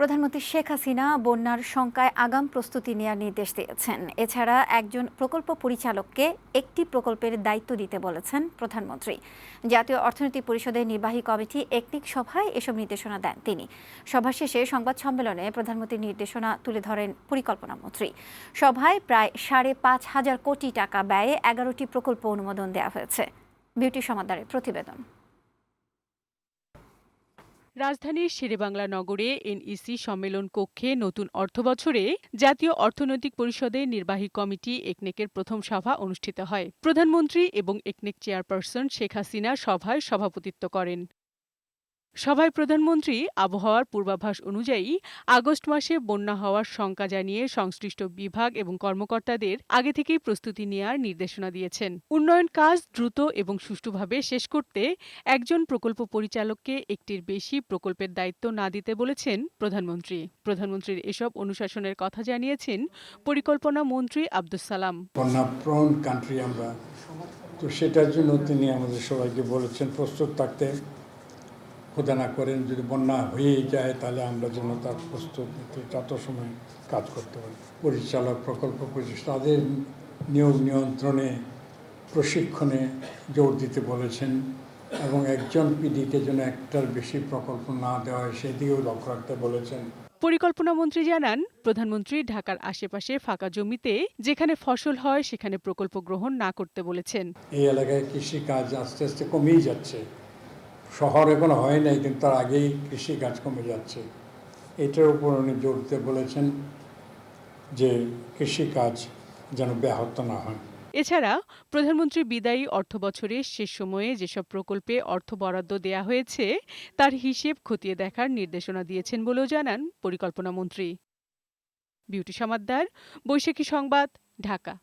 প্রধানমন্ত্রী শেখ হাসিনা বন্যার শঙ্কায় আগাম প্রস্তুতি নেওয়ার নির্দেশ দিয়েছেন। এছাড়া একজন প্রকল্প পরিচালককে একটি প্রকল্পের দায়িত্ব দিতে বলেছেন প্রধানমন্ত্রী। জাতীয় অর্থনৈতিক পরিষদের নির্বাহী কমিটি একনিক সভায় এসব নির্দেশনা দেন তিনি। সভা শেষে সংবাদ সম্মেলনে প্রধানমন্ত্রীর নির্দেশনা তুলে ধরেন পরিকল্পনা মন্ত্রী। সভায় প্রায় সাড়ে পাঁচ হাজার কোটি টাকা ব্যয়ে এগারোটি প্রকল্প অনুমোদন দেওয়া হয়েছে। বিউটি সমাদারের প্রতিবেদন। রাজধানীর শেরেবাংলা নগরে এনইসি সম্মেলন কক্ষে নতুন অর্থবছরে জাতীয় অর্থনৈতিক পরিষদের নির্বাহী কমিটি একনেকের প্রথম সভা অনুষ্ঠিত হয়। প্রধানমন্ত্রী এবং একনেক চেয়ারপারসন শেখ হাসিনা সভায় সভাপতিত্ব করেন। সভায় প্রধানমন্ত্রী আবহাওয়ার পূর্বাভাস অনুযায়ী আগস্ট মাসে বন্যা হওয়ার শঙ্কা জানিয়ে সংশ্লিষ্ট বিভাগ এবং কর্মকর্তাদের আগে থেকেই প্রস্তুতি নেওয়ার নির্দেশনা দিয়েছেন। উন্নয়ন কাজ দ্রুত এবং সুষ্ঠুভাবে শেষ করতে একজন প্রকল্প পরিচালককে একটির বেশি প্রকল্পের দায়িত্ব না দিতে বলেছেন প্রধানমন্ত্রী। প্রধানমন্ত্রীর এসব অনুশাসনের কথা জানিয়েছেন পরিকল্পনা মন্ত্রী আব্দুস সালাম। তো সেটার জন্য তিনি আমাদের সবাইকে বলেছেন প্রস্তুত থাকতে। খোদা না করেন যদি বন্যা হয়েই যায় তাহলে আমরা যেন তার প্রস্তুত নিতে যত সময় কাজ করতে পারি। পরিচালক প্রকল্প তাদের নিয়োগ নিয়ন্ত্রণে প্রশিক্ষণে জোর দিতে বলেছেন এবং একজন পিডিকে যেন একটার বেশি প্রকল্প না দেওয়া হয় সেদিকেও লক্ষ্য রাখতে বলেছেন। পরিকল্পনা মন্ত্রী জানান প্রধানমন্ত্রী ঢাকার আশেপাশে ফাঁকা জমিতে যেখানে ফসল হয় সেখানে প্রকল্প গ্রহণ না করতে বলেছেন। এই এলাকায় কৃষিকাজ আস্তে আস্তে কমেই যাচ্ছে। শহর এখনও হয় নাই, কিন্তু তার আগেই কৃষিকাজ কমে যাচ্ছে। এটার উপর উনি জোর দিতে বলেছেন যে কৃষিকাজ যেন ব্যাহত না হয়। এছাড়া প্রধানমন্ত্রী বিদায়ী অর্থবছরের শেষ সময়ে যেসব প্রকল্পে অর্থ বরাদ্দ দেয়া হয়েছে, তার হিসেব খতিয়ে দেখার নির্দেশনা দিয়েছেন বলেও জানান পরিকল্পনা মন্ত্রী। বিউটি সমাদ্দার, বৈশাখী সংবাদ, ঢাকা।